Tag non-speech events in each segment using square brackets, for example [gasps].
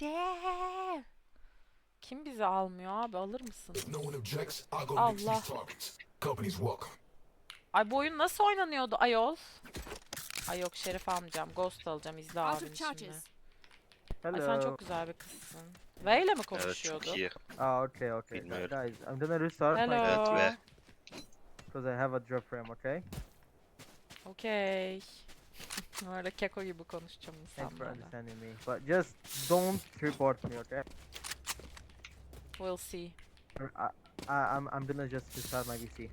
Hadi. Kim bizi almıyor abi alır mısın? Allah. Ay bu oyun nasıl oynanıyordu ayol? Ay yok Şerif almayacağım. Ghost alacağım. izle of şimdi. charges. Ay sen Hello. çok güzel bir kızsın. V ile mi Evet konuşuyordu? çok iyi. Ah, okay, okay. Bilmiyorum. Guys, I'm gonna restart Hello. Evet ve because I have a drop frame, okay? Okey. Öyle keko gibi konuşacağım Thanks for insanlarla. understanding me. But just don't report me, okay? We'll see. I, I, I'm, I'm gonna just restart my PC.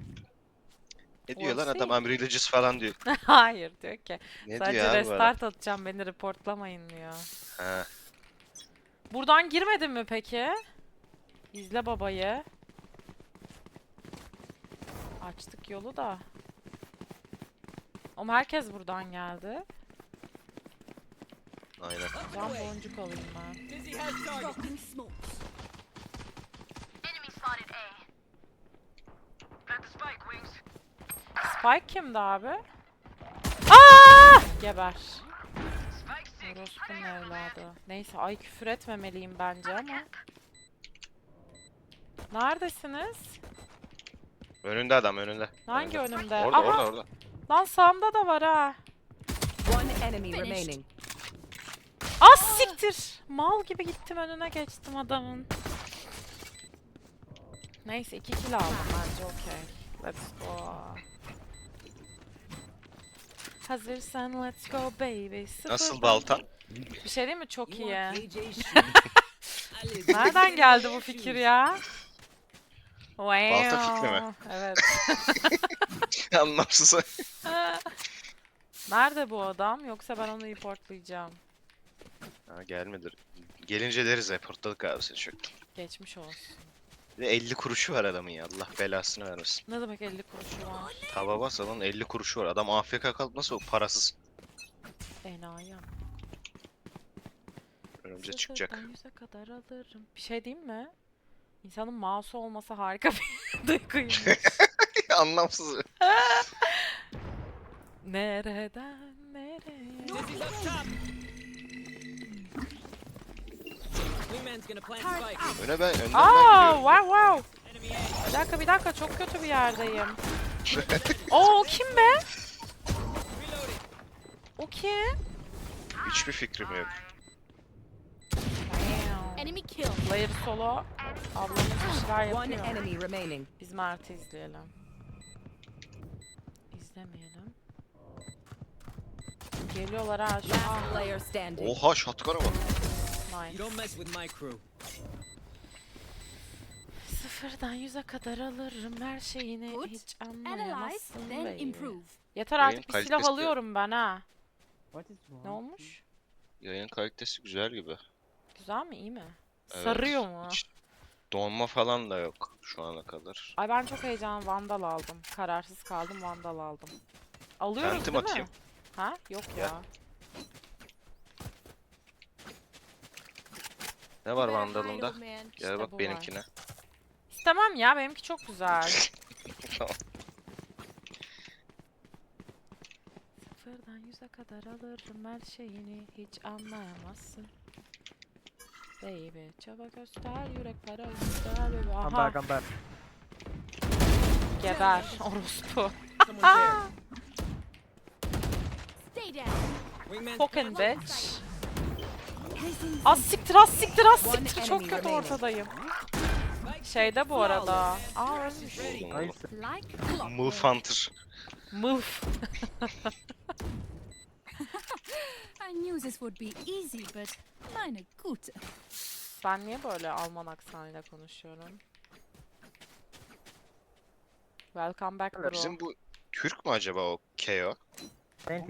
ne diyor lan adam. I'm religious falan diyor. [laughs] Hayır diyor ki. Ne Sadece diyor abi bu adam? restart atacağım beni reportlamayın diyor. Ha. Buradan girmedin mi peki? İzle babayı. Açtık yolu da. Ama herkes buradan geldi. Aynen. Can boncuk alayım ben. Spike kimdi abi? Aa! Geber. Orospu'nun evladı. Neyse ay küfür etmemeliyim bence ama. Neredesiniz? Önünde adam önünde. Hangi Önünde. önümde? Orada Aha! orada orada. Lan sağımda da var ha. One enemy remaining. Az siktir. Mal gibi gittim önüne geçtim adamın. Neyse iki kill aldım bence okey. Let's go. Hazırsan let's go baby. Nasıl Sıfırdan- baltan? Bir şey değil mi? Çok iyi. Nereden [laughs] Nereden geldi bu fikir ya? Wow. Balta fikri mi? Evet. [laughs] [laughs] Anlamsız. [laughs] Nerede bu adam? Yoksa ben onu reportlayacağım. ha, gelmedi. Gelince deriz reportladık abi seni çok. Geçmiş olsun. Bir de 50 kuruşu var adamın ya. Allah belasını vermesin. Ne demek 50 kuruşu var? Tava bas adamın 50 kuruşu var. Adam AFK kalıp nasıl parasız Enayi önümüze çıkacak. Sıfırdan yüze kadar alırım. Bir şey diyeyim mi? İnsanın mouse'u olması harika bir [laughs] duyguymuş. [laughs] Anlamsız. Nereden nereye? Öne ben önden Aa, ben wow wow. Bir dakika bir dakika çok kötü bir yerdeyim. [laughs] Oo o kim be? O kim? gidiyorum. Hiçbir fikrim yok. Damn. Enemy kill. Player solo. Ablamız bir şeyler One yapıyor. enemy remaining. Biz Mert'i izleyelim. İzlemeyelim. Geliyorlar ha şu Last an. player standing. Oha shotgun'a bak. Nice. You don't mess with my crew. Sıfırdan yüze kadar alırım her şeyini Put, hiç Analyze, anlayamazsın then baby. improve. Yeter Yayın artık bir silah kalitesi- alıyorum ben ha. What is wrong? Ne olmuş? Yayın kalitesi güzel gibi. Güzel mi iyi mi? Evet, Sarıyor mu? hiç Donma falan da yok şu ana kadar. Ay ben çok heyecanlı Vandal aldım. Kararsız kaldım Vandal aldım. Alıyoruz Phantom değil atayım. mi? Ha? Yok Ya. ya. Ne var Vandal'ında? Gel İşte bak bu var. benimkine. İstemem ya benimki çok güzel. Tamam. [laughs] Sıfırdan yüze kadar alırım her şeyini hiç anlayamazsın. Baby çaba göster yürek para göster baby. I'm Aha back, I'm back. geber orospu. Fucking bitch. Az siktir az siktir az One siktir çok kötü ortadayım. Şeyde bu arada. Aa ölmüş. Clockwork. Move Hunter. Mıf. [laughs] I knew this would be easy, but meine Gute. Ben niye böyle Alman aksanıyla konuşuyorum? Welcome back bro. Bizim bu Türk mü acaba o KO? Thank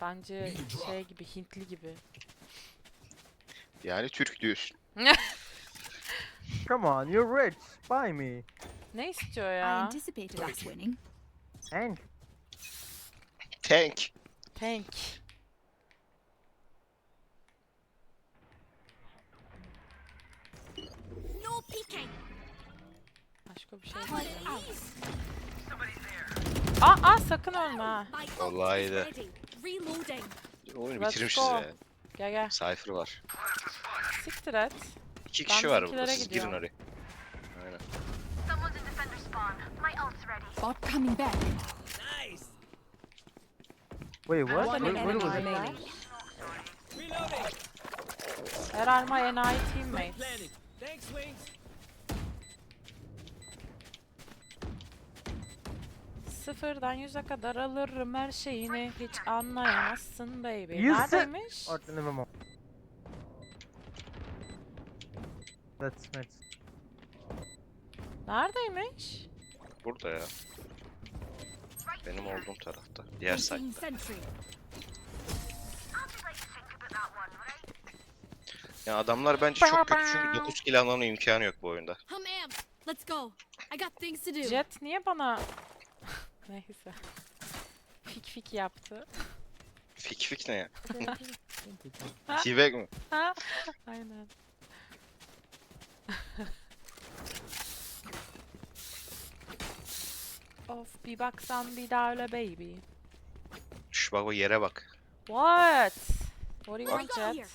Bence şey gibi Hintli gibi. Yani Türk diyorsun. [laughs] Come on, you're rich. Buy me. Ne istiyor I ya? anticipated us winning. Hank. Tank. Tank. Başka bir şey. Aa, aa sakın ölme ha. Vallahi is de. Oyunu Let's bitirmişiz go. ya. Gel gel. Cypher var. Siktir et. İki Ben kişi var burada. bizimkilere Siz girin gidiyorum. oraya. Aynen. Someone's in defender spawn. My ult's ready. Bot coming back. Nice. Wait, what? One Where, where enemy was it? remaining. Reloading. Where are my enayi teammates? Planted. Thanks, Wings. Sıfırdan yüze kadar alırım her şeyini hiç anlayamazsın baby. Neredeymiş? Or never mind. That's nice. Neredeymiş? Burada ya. Benim olduğum tarafta. Diğer site'da. sentry. Ya adamlar bence çok kötü çünkü 9 kill almanın imkanı yok bu oyunda. I'm amped. Let's go. I got things to do. Jet niye bana... [laughs] Neyse. Fik fik yaptı. Fik fik ne ya? [laughs] T-Bag mi? Aynen. [laughs] of bir baksan bir daha öyle baby. Şu bak o yere bak. What? What do you want. Jet?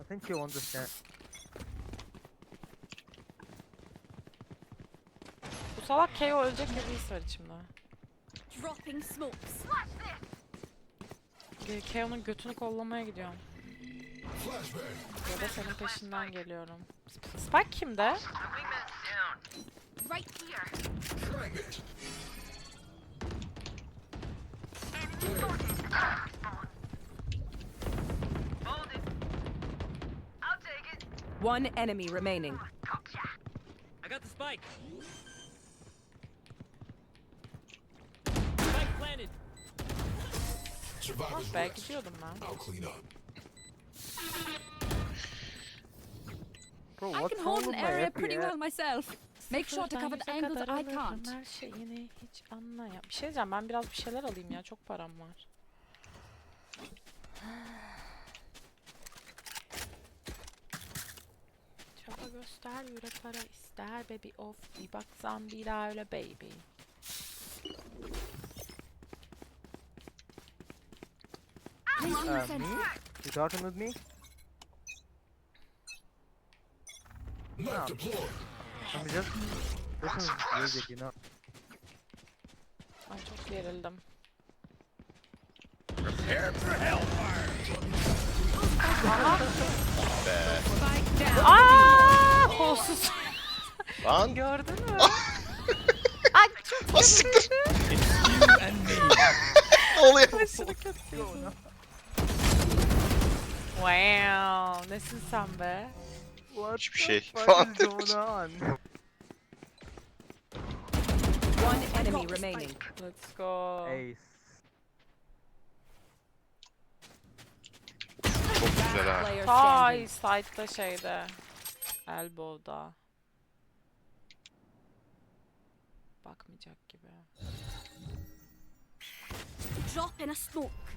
I think you understand. Salak KO ölecek gibi his var içimde. Dropping smokes. KO'nun götünü kollamaya gidiyorum. Ya da senin peşinden geliyorum. Sp- Spike kimde? Right here. One enemy remaining. I got the. Spike Survivors Be gidiyordum ben. Bro, I can hold an area pretty well myself. Make sure to cover the angles I can't. Her şeyini hiç anlayam. Bir şey diyeceğim ben biraz bir şeyler alayım ya çok param var. Çaba göster yürek para ister baby of bir baksan bir daha öyle baby. Uh, me? You talking with me? Deployed. I'm just... This is music, you know. Ay çok gerildim. Spike down. Aaa! Kolsuz. Lan! Gördün mü? [laughs] Ah siktir! [laughs] ne oluyor? Aşırı kötüydü. [laughs] Wow, nesin sen be? What Hiçbir the şey fuck falan is going on? One enemy remaining. Let's go. Ace. Çok güzel ha. Player Ay standing. side'da şeyde. Elbow'da. Bakmayacak gibi. Drop in a smoke.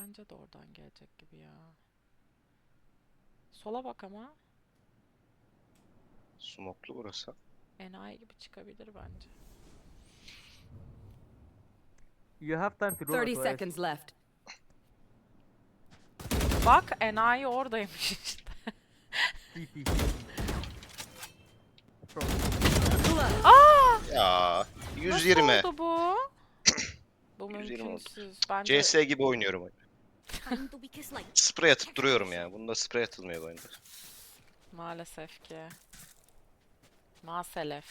Bence de oradan gelecek gibi ya. Sola bak ama. Smoklu burası. Enayi gibi çıkabilir bence. You have time to roll 30 to Ace. seconds left. Bak enayi oradaymış işte. Aa! Ya Nasıl 120. oldu bu? [coughs] bu 120 oldu. mümkünsüz. Bence CS gibi oynuyorum. oyunu. Sprey atıp duruyorum ya. Bunda sprey atılmıyor bu oyunda. maalesef ki. Maalesef.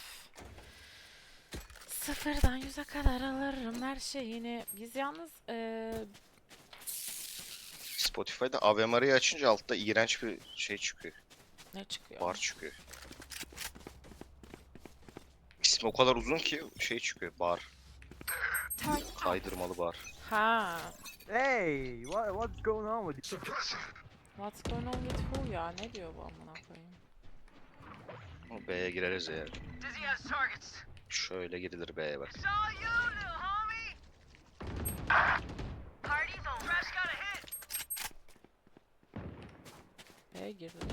Sıfırdan yüze kadar alırım her şeyini. Biz yalnız eee Spotify'da AVMR'ı açınca altta iğrenç bir şey çıkıyor. ne çıkıyor? Bar çıkıyor. İsmi o kadar uzun ki şey çıkıyor. Bar. Kaydırmalı bar. Ha. Hey, what, what's going on with you? What's going on with who ya? Ne diyor bu amına koyayım? Ama B'ye gireriz ya. Şöyle girilir B'ye bak. Party's over. Fresh got a hit. E girdiniz mi?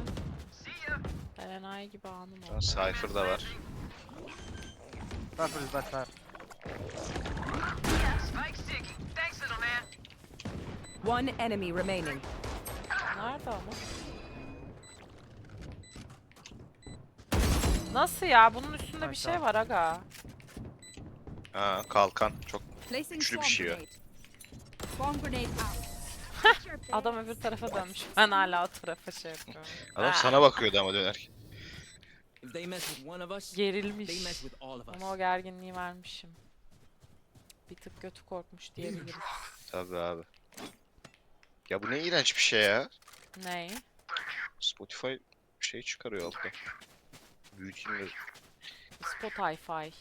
Ben enayi gibi anım oldu. Cypher'da var. Cypher is One enemy remaining. Nerede ama? Nasıl ya? Bunun üstünde bir şey var aga. Ha kalkan. Çok Placing Güçlü bir şey ya. grenade. Swarm grenade out. [laughs] Adam öbür tarafa dönmüş. Ben hala o tarafa şey yapıyorum. adam Ah, sana bakıyordu ama dönerken. If they mess with one of us, they Gerilmiş. mess with all of us. Ama o gerginliği vermişim. Bir tık götü korkmuş diyebiliriz. Tabii abi. Ya bu ne iğrenç bir şey ya. Ney? Spotify şey çıkarıyor altta. Büyüteyim de. Spotify.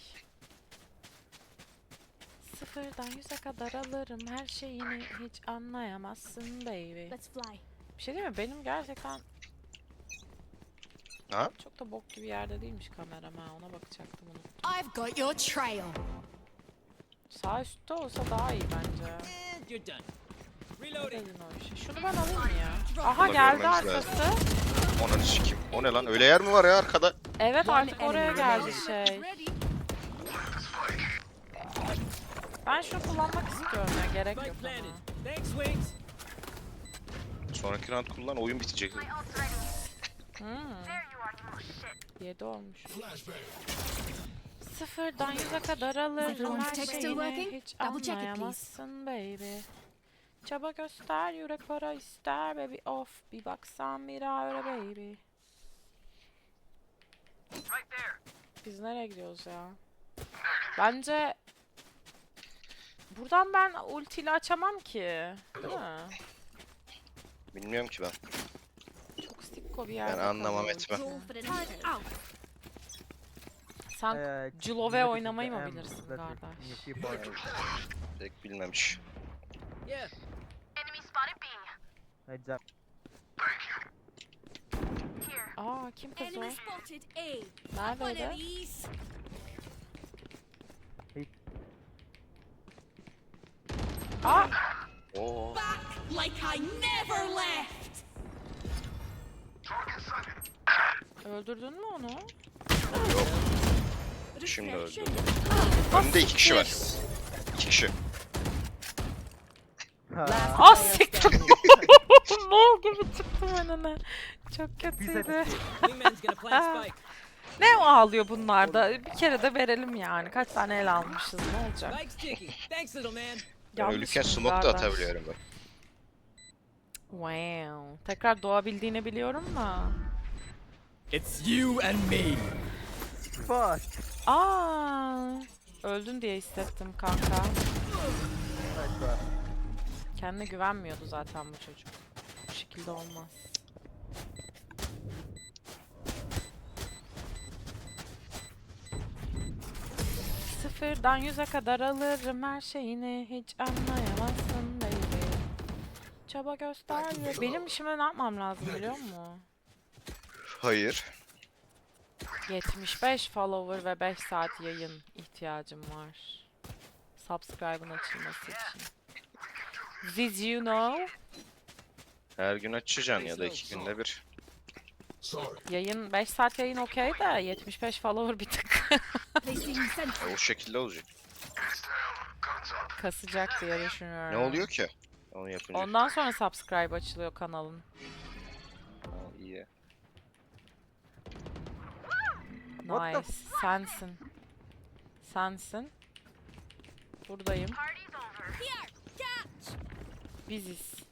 Sıfırdan yüze kadar alırım her şeyini hiç anlayamazsın baby. Let's fly. Bir şey değil mi? Benim gerçekten Ha? çok da bok gibi yerde değilmiş kameram ha ona bakacaktım onu. I've got your trail. Sağ üstte olsa daha iyi bence. And you're done. Şunu ben alayım mı ya? Aha Bunu geldi görmemiz arkası. Ona sikim. O ne lan? Öyle yer mi var ya arkada? Evet artık oraya geldi şey. Ben şunu kullanmak istiyorum ya gerek yok ama. Sonraki round kullan oyun bitecek. Hmm, There you are, you shit. 7 olmuş. Sıfırdan yüze kadar alırım Everyone's her text still şeyini working? hiç Double check it, please. anlayamazsın baby. Çaba göster yürek para ister baby of bir baksan bir daha öyle baby. Right there. Biz nereye gidiyoruz ya? Bence buradan ben ultiyle açamam ki. Değil mi? Bilmiyorum ki ben. Çok sikko bir yerde. anlamam kalıyor etmem. Sen Uh, Cilove oynamayı mı bilirsin kardeş? Pek bilmemiş. Yeah. Here. Aa kim kız o? Enemy spotted A. One of Neredeydi? these. Aa Oo. Back like I never left. öldürdün mü onu? Şimdi öldü. Refreshing. Önünde iki kişi var. İki kişi. Ha, Ah siktir. Mal gibi çıktım önüne. Çok kötüydü. [laughs] Spike. Ne ağlıyor bunlar da? Bir kere de verelim yani. Kaç tane el almışız ne olacak? Yanlış mı smoke da atabiliyorum ben. Wow. Tekrar doğabildiğini biliyorum da. It's you and me. fuck. Aa, öldün diye hissettim kanka. Kendine güvenmiyordu zaten bu çocuk. Şekilde olmaz. Sıfırdan yüze kadar alırım her şeyini hiç anlayamazsın baby. Çaba göster. ya- Benim şimdi ne yapmam lazım biliyor musun? Hayır. 75 follower ve 5 saat yayın ihtiyacım var. Subscribe'ın açılması için. Did you know? Her gün açacaksın ya da iki günde bir. Yayın 5 saat yayın okey de 75 follower bir tık. E, o şekilde olacak. kasacak diye düşünüyorum. Ne oluyor ki? Onu yapınca. Ondan sonra subscribe açılıyor kanalın. Ha, iyi. What the Nice. Sensin. Sensin. Buradayım. Biziz.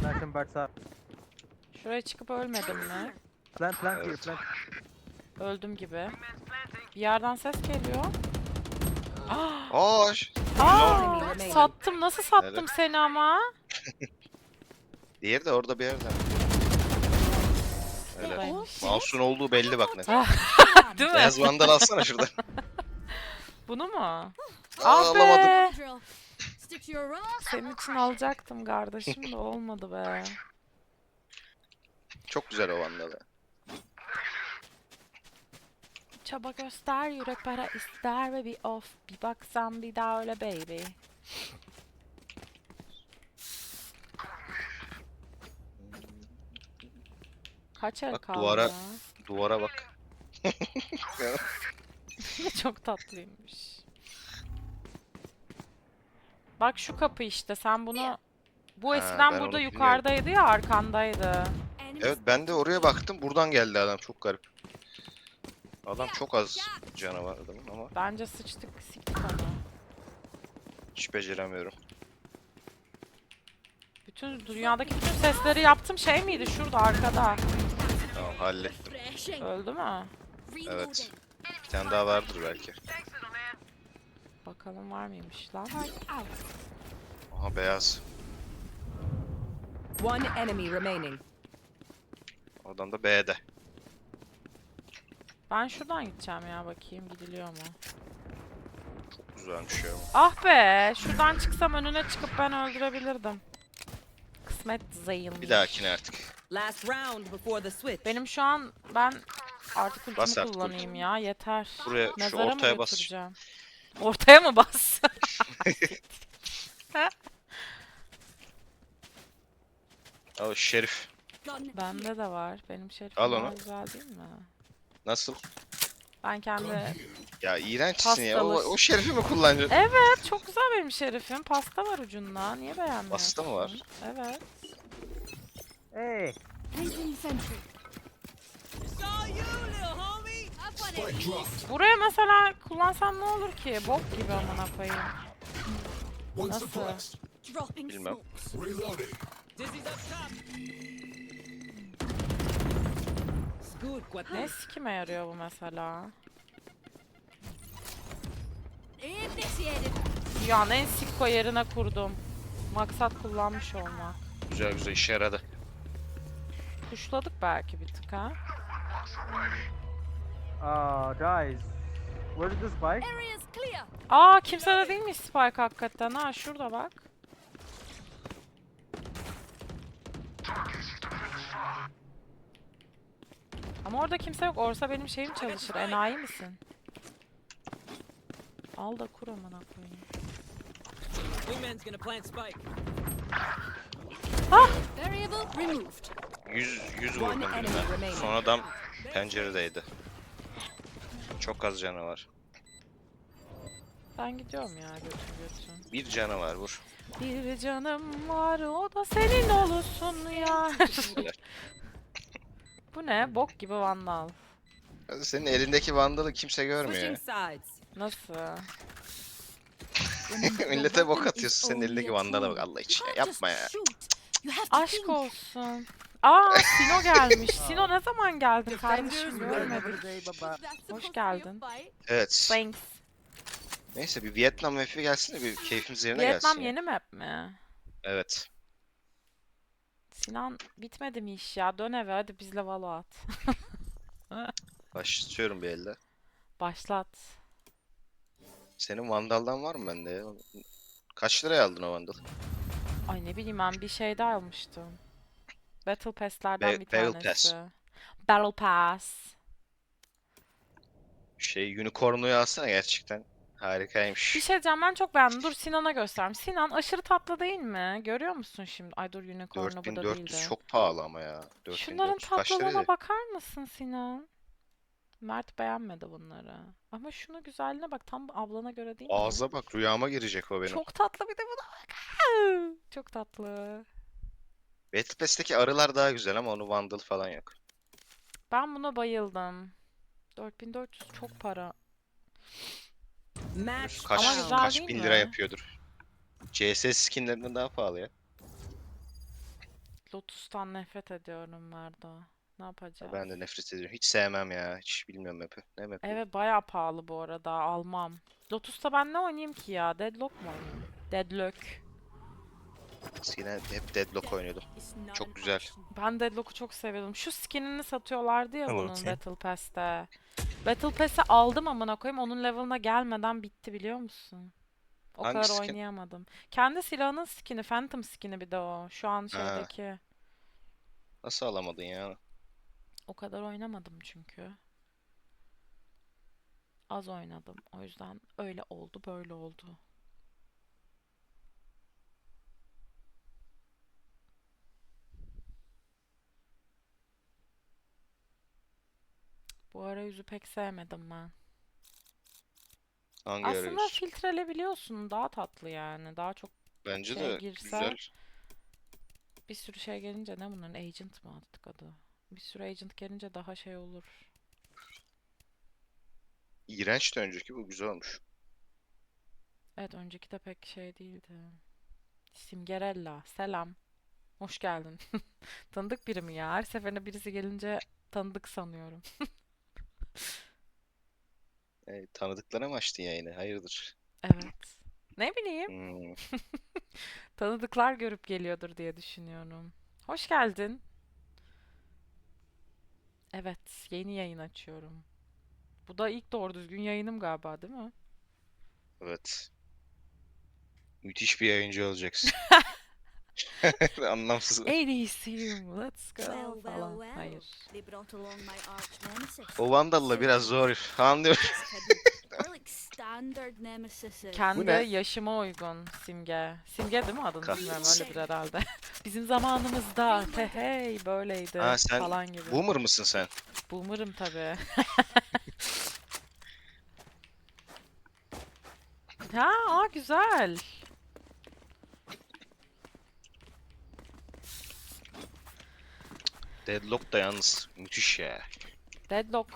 Flashing birds up. Şuraya çıkıp ölmedim mi? Plant, plant Evet. plant. Öldüm gibi. Bir yerden ses geliyor. Aa, ş- Aa, remaining. sattım. Nasıl sattım Evet. seni ama? diğeri de orada bir yerde. Öyle. Buradaymış. Mouse'un olduğu belli bak ne. [laughs] Değil mi? Beyaz vandal alsana şurada. Bunu mu? Aa, Ah alamadım. be. Drill. Senin için alacaktım kardeşim de olmadı be. Çok güzel o vandalı. Çaba göster yürek para ister ve bir of bir baksan bir daha öyle baby. Kaç el Bak, kaldı duvara-? Duvara bak. [laughs] Çok tatlıymış. Bak şu kapı işte sen bunu... Bu eskiden ben burada onu yukarıdaydı ya arkandaydı. Evet ben de oraya baktım. Buradan geldi adam. Çok garip. Adam çok az canavar adamın ama Bence sıçtık siktik onu. hiç beceremiyorum. Bütün dünyadaki bütün sesleri yaptım şey miydi şurada arkada. Tamam hallettim. Öldü mü? Evet. Bir tane daha vardır belki. Bakalım var mıymış lan? Aha beyaz. One enemy remaining. Adam da B'de. Ben şuradan gideceğim ya bakayım gidiliyor mu? Çok güzelmiş ya. Ah be! Şuradan çıksam önüne çıkıp ben öldürebilirdim. Kısmet zayılmış. Bir dahakine artık. Last round before the switch. Benim şu an ben artık Bas ultimi artık kullanayım ya yeter. Buraya şu Mezara mı ortaya bas. götüreceğim? Ortaya mı bas? [laughs] Al Şerif. Bende de var. Benim şerifim Al onu. güzel değil mi? Nasıl? Ben kendi... Ya iğrençsin ya. O, Pastalı. o şerifi mi kullanacaksın? Evet çok güzel benim şerifim. Pasta var ucunda. Niye beğenmiyorsun? Pasta mı var? Evet. Hey, Placing sentry. Buraya mesela kullansam ne olur ki? Bok gibi amına koyayım. Nasıl? Bilmem. Ne sikime yarıyor bu mesela? Dünyanın en sikko yerine kurdum. Maksat kullanmış olmak. Güzel güzel işe yaradı. Kuşladık belki bir tık ha. Uh, guys, where is the spike? Area's clear. Aa kimse de değilmiş Spike hakikaten ha. Şurada bak. Ama orada kimse yok. Orsa benim şeyim çalışır. Enayi misin? Al da kur amına koyayım. Wingman's gonna plant spike. Variable removed. 100 100 One vurdum birine. Son adam penceredeydi. Çok az canı var. Ben gidiyorum ya götür götür. Bir canı var vur. Bir canım var o da senin olsun ya. [laughs] Bu ne? Bok gibi vandal. Senin elindeki vandalı kimse görmüyor. Nasıl? [laughs] Millete bok atıyorsun senin elindeki vandala bak Allah için ya. Yapma ya. Aşk olsun. Aa [laughs] Sino gelmiş. Sino ne zaman geldin kardeşim görmedim. Hoş geldin. Evet. Thanks. Neyse bir Vietnam map'i gelsin de bir keyfimiz yerine Vietnam gelsin. ya. yeni map mi? Evet. Sinan bitmedi mi iş ya? Dön eve hadi bizle valo at. [laughs] Başlatıyorum bir elde. Başlat. Senin vandaldan var mı bende ya? Kaç liraya aldın o vandal? Ay ne bileyim ben bir şey daha almıştım. Battle Pass'lerden Ba- bir Battle tanesi. Pass. Battle Pass. Şey unicornu'yu alsana gerçekten. Harikaymış. Bir şey diyeceğim ben çok beğendim. Dur Sinan'a göstereyim. Sinan aşırı tatlı değil mi? Görüyor musun şimdi? Ay dur unicorn'u bu da 4400 değildi. çok pahalı ama ya. Şunların 4400 kaç tatlılığına bakar mısın Sinan? Mert beğenmedi bunları. Ama şunu güzelliğine bak tam ablana göre değil mi? Ağza bak rüyama girecek o benim. Çok tatlı bir de buna bak. [laughs] Çok tatlı. Battle Pass'teki arılar daha güzel ama onu vandal falan yok. Ben buna bayıldım. 4400 çok para. Match Kaç, Ama güzel kaç değil bin mi? lira yapıyordur. CS skinlerinden daha pahalı ya. Lotus'tan nefret ediyorum Merdo. Ne yapacağız? Ben de nefret ediyorum. Hiç sevmem ya. Hiç bilmiyorum map'i. Ne map? Evet bayağı pahalı bu arada almam. Lotus'ta ben ne oynayayım ki ya? Deadlock mu oynayayım? Deadlock. Eskiden hep Deadlock oynuyordum. Çok güzel. Ben Deadlock'u çok seviyordum. Şu skinini satıyorlardı ya Tamam, bunun okey. Battle Pass'te. Battle Pass'i aldım amına koyayım. Onun level'ına gelmeden bitti biliyor musun? O Hangi kadar skin? oynayamadım. Kendi silahının skin'i, Phantom skin'i bir de o. Şu an Ha. şeydeki. Nasıl alamadın ya? O kadar oynamadım çünkü. Az oynadım. O yüzden öyle oldu, böyle oldu. Bu arayüzü pek sevmedim ben. Hangi Aslında arıyorsun? filtrelebiliyorsun. Daha tatlı yani. Daha çok Bence şey de girse- güzel. bir sürü şey gelince ne bunların agent mı attık adı? Bir sürü agent gelince daha şey olur. İğrençti önceki bu güzel olmuş. Evet önceki de pek şey değildi. Simgerella selam. Hoş geldin. [laughs] Tanıdık biri mi ya? Her seferinde birisi gelince tanıdık sanıyorum. [laughs] E, tanıdıklara mı açtın yayını? Hayırdır? Evet. Ne bileyim. Hmm. [laughs] Tanıdıklar görüp geliyordur diye düşünüyorum. Hoş geldin. Evet, yeni yayın açıyorum. Bu da ilk doğru düzgün yayınım galiba, değil mi? Evet. Müthiş bir yayıncı olacaksın. [laughs] [laughs] Anlamsız. En iyisiyim, let's go falan. Hayır. O Vandal'la biraz zor. Anlıyorum. They're like standard nemesises. Kendi yaşıma uygun simge. Simge değil mi adın? Kah- Bilmiyorum öyledir herhalde. [laughs] Bizim zamanımızda te hey böyleydi Ha, sen falan gibi. Boomer mısın sen? Boomer'ım tabii. [laughs] Ha, aa güzel. Deadlock da yalnız müthiş ya. Deadlock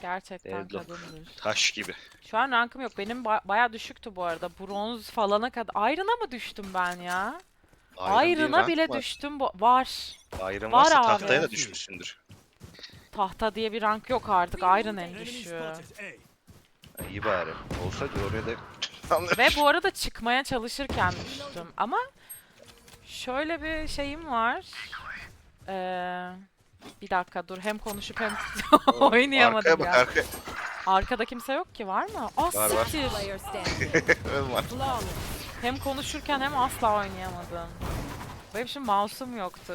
gerçekten Deadlock. kadındır. Taş gibi. Şu an rankım yok. Benim ba- bayağı düşüktü bu arada. Bronz falana kadar. Iron'a mı düştüm ben ya? Rank bile var. düştüm. Bu- var. Iron Var varsa abi. tahtaya da düşmüşsündür. Tahta diye bir rank yok artık. Iron en. Ha, İyi bari. Olsa oraya da. [laughs] Ve bu arada çıkmaya çalışırken düştüm. Ama şöyle bir şeyim var. Ee, bir dakika dur. Hem konuşup hem [laughs] Arkaya oynayamadım bak ya. arkaya. Arkada kimse yok ki var mı? Ah Var, var. siktir. Öyle [laughs] var. Hem konuşurken hem asla oynayamadım. Benim şimdi mouse'um yoktu.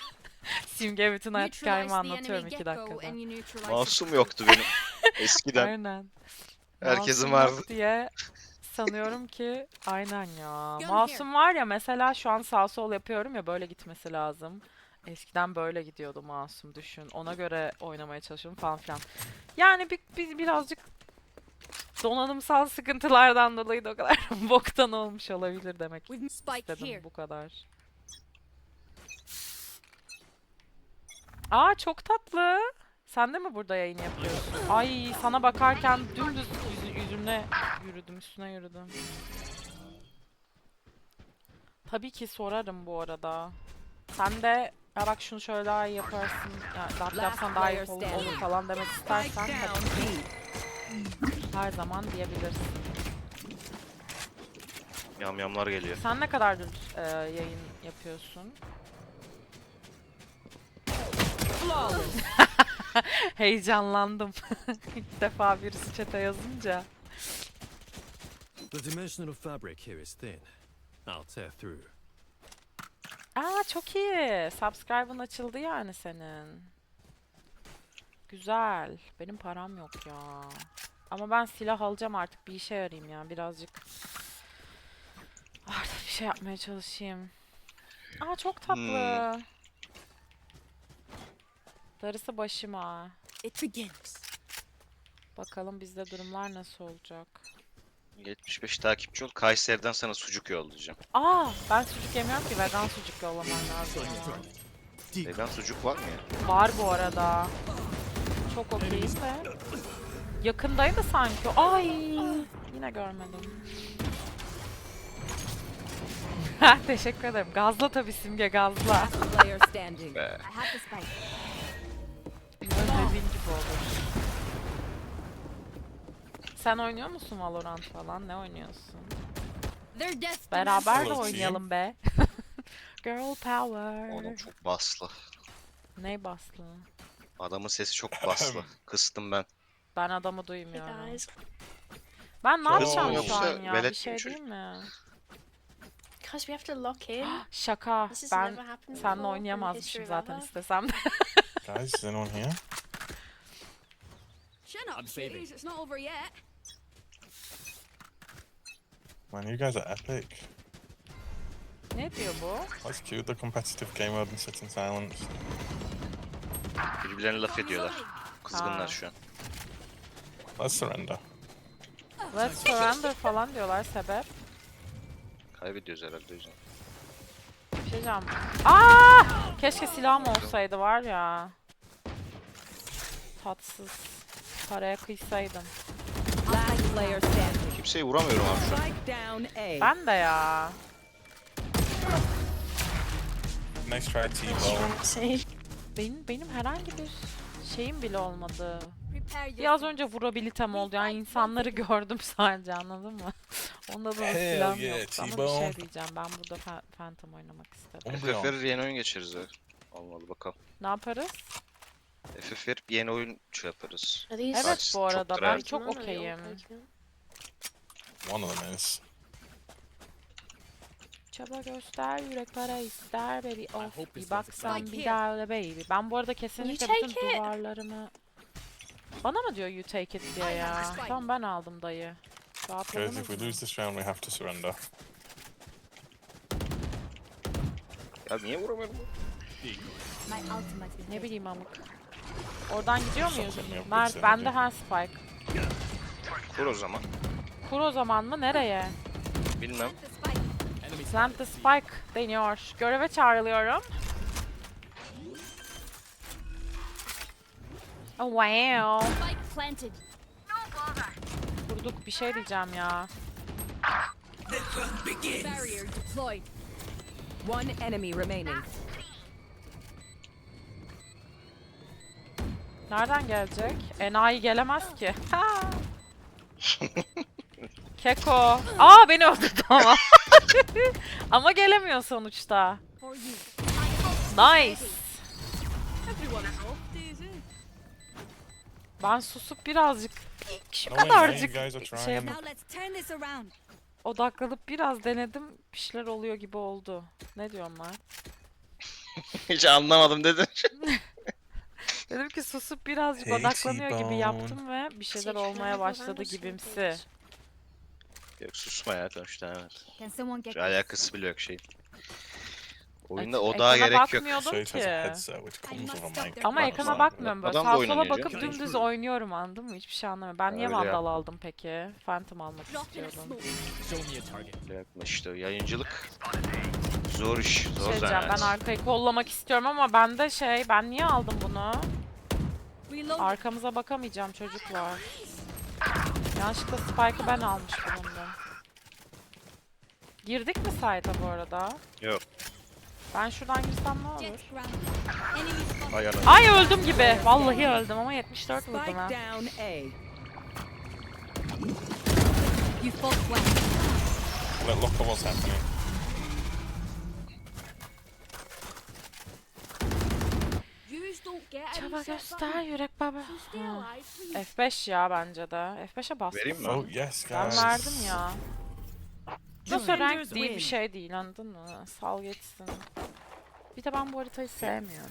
[laughs] Simge bütün hayat hikayemi anlatıyorum iki dakikada. Masum yoktu benim. Eskiden. Aynen. Herkesin Mouse'um yok vardı. diye sanıyorum ki aynen ya. Gun Mouse'um var ya mesela şu an sağ sol yapıyorum ya böyle gitmesi lazım. Eskiden böyle gidiyordu mouse'um düşün. Ona göre oynamaya çalışıyorum falan filan. Yani bir, bir birazcık donanımsal sıkıntılardan dolayı da o kadar [laughs] boktan olmuş olabilir demek istedim bu kadar. Aa çok tatlı. Sen de mi burada yayın yapıyorsun? Ay sana bakarken dümdüz yüzü, yüzüne yürüdüm, üstüne yürüdüm. Tabii ki sorarım bu arada. Sen de ya bak şunu şöyle daha iyi yaparsın, ya daha yapsan daha iyi olur, olur falan demek istersen tabii her zaman diyebilirsin. Yamyamlar geliyor. Sen ne kadardır e, yayın yapıyorsun? [laughs] Heyecanlandım. [laughs] İlk defa birisi chat'e yazınca. The dimensional fabric here is thin. I'll tear through. Aa çok iyi. Subscribe'ın açıldı yani senin. Güzel. Benim param yok ya. Ama ben silah alacağım artık bir işe yarayayım ya birazcık. Artık bir şey yapmaya çalışayım. Aa çok tatlı. Darısı başıma. Bakalım bizde durumlar nasıl olacak. 75 takipçi ol. Kayseri'den sana sucuk yollayacağım. Aa ben sucuk yemiyorum ki vegan sucuk yollaman lazım. ya. Vegan sucuk var mı ya? Var bu arada. Çok okeyim de. Yakındaydı sanki. Ay yine görmedim. Ha, [laughs] Teşekkür ederim. Gazla tabii simge gazla. Be. I have the spike. Dediğin gibi olur. Sen oynuyor musun Valorant falan? Ne oynuyorsun? Beraber de oynayalım be. [laughs] Girl O adam power. çok baslı. Ne baslı? Adamın sesi çok baslı. [laughs] Kıstım ben. Ben adamı duymuyorum. guys. Ben ne Oo. yapacağım şu Yoksa an ya? Bir şey çocuk. değil mi? Because we have to lock in. [gasps] Şaka. This has Ben never happened seninle before in the oynayamazmışım of zaten ever. istesem de. [laughs] Guys, is anyone here? Chin up, I'm saving. sweeties. It's not over yet. Man, you guys are epic. ne diyor bu? Let's cue the competitive game mode and sit in silence. Birbirlerine laf ediyorlar. Kızgınlar Ha. şu an. Let's surrender. Let's surrender falan diyorlar sebep. Kaybediyoruz herhalde o yüzden. Bir şey diyeceğim. Aa! Keşke silahım olsaydı var ya. Tatsız. Paraya kıysaydım. Player standing. Kimseyi vuramıyorum abi şu an. Strike down A. Ben de ya. Nice try, T-Bone. Benim benim herhangi bir şeyim bile olmadı. Prepare your Biraz önce vurabilitem oldu yani insanları gördüm [laughs] sadece anladın mı? Onda da Hell silah yeah, yoktu ama bir T-Bone. şey diyeceğim ben burada Phan- Phantom oynamak istedim. FF verir yeni oyun geçeriz ya. Olmalı bakalım. Ne yaparız? FF verip yeni oyun şey yaparız. Evet Saç bu arada çok ben çok okeyim. One of them is. Çaba göster, yürek para ister baby of bir baksan bir daha öyle baby. Ben bu arada kesinlikle take bütün it. duvarlarımı... Bana mı diyor you take it diye ya? Tamam ben aldım dayı. Guys, if Rahatladınız we mı? lose this round, we have to surrender. Ya niye vuramıyorum? My ultimate is Ne bileyim amık. Oradan gidiyor muyuz? Sakın yok, Mert sen bende ha spike. Kur o zaman. Kur o zaman mı? Nereye? Bilmem. Plant the spike deniyor. Göreve çağrılıyorum. Oh wow. Spike planted. Kurduk bir şey diyeceğim ya. Barrier deployed. One enemy remaining. Nereden gelecek? Enayi gelemez ki. Ha. [laughs] Keko. Aa beni öldürdü ama. [laughs] ama gelemiyor sonuçta. Nice. Ben susup birazcık şu kadarcık şey odaklanıp biraz denedim. Bir şeyler oluyor gibi oldu. Ne diyorum lan? Hiç anlamadım dedin. Dedim ki susup birazcık Hey, odaklanıyor gibi yaptım ve bir şeyler olmaya başladı gibimsi. Yok susma ya sonuçta evet. Can someone get alakası bile yok şeyin. Oyunda Ek- odağa ekrana gerek yok. bakmıyordum So it has a ki. headset which comes with a must mic. stop Ama ekrana bak. bakmıyorum böyle. Adam da Sağa sola oynanıyor bakıp canım. dümdüz oynuyorum anladın mı? Hiçbir şey anlamıyorum. Ben niye Öyle Vandal aldım peki? Phantom almak drop in a istiyordum. smoke? Yapma işte yayıncılık. Zor iş. Şey Zor diyeceğim, ben zanaat. arkayı kollamak istiyorum ama ben de şey, ben niye aldım bunu? Arkamıza bakamayacağım çocuklar. Yanlışlıkla Spike'ı ben almış bulundum. Girdik mi site'a bu arada? Yok. Ben şuradan girsem ne olur? Ay. Ay öldüm gibi. Vallahi öldüm ama 74 Spike vurdum ha. down A. You fought well. Look, look at what's happening. Çaba göster yürek baba. Ha. please. F5 ya bence de. F5'e bastım. Vereyim mi? Oh, yes, Ben guys. verdim ya. Defenders renk değil bir şey değil anladın mı? Sal geçsin. Bir de ben bu haritayı sevmiyorum.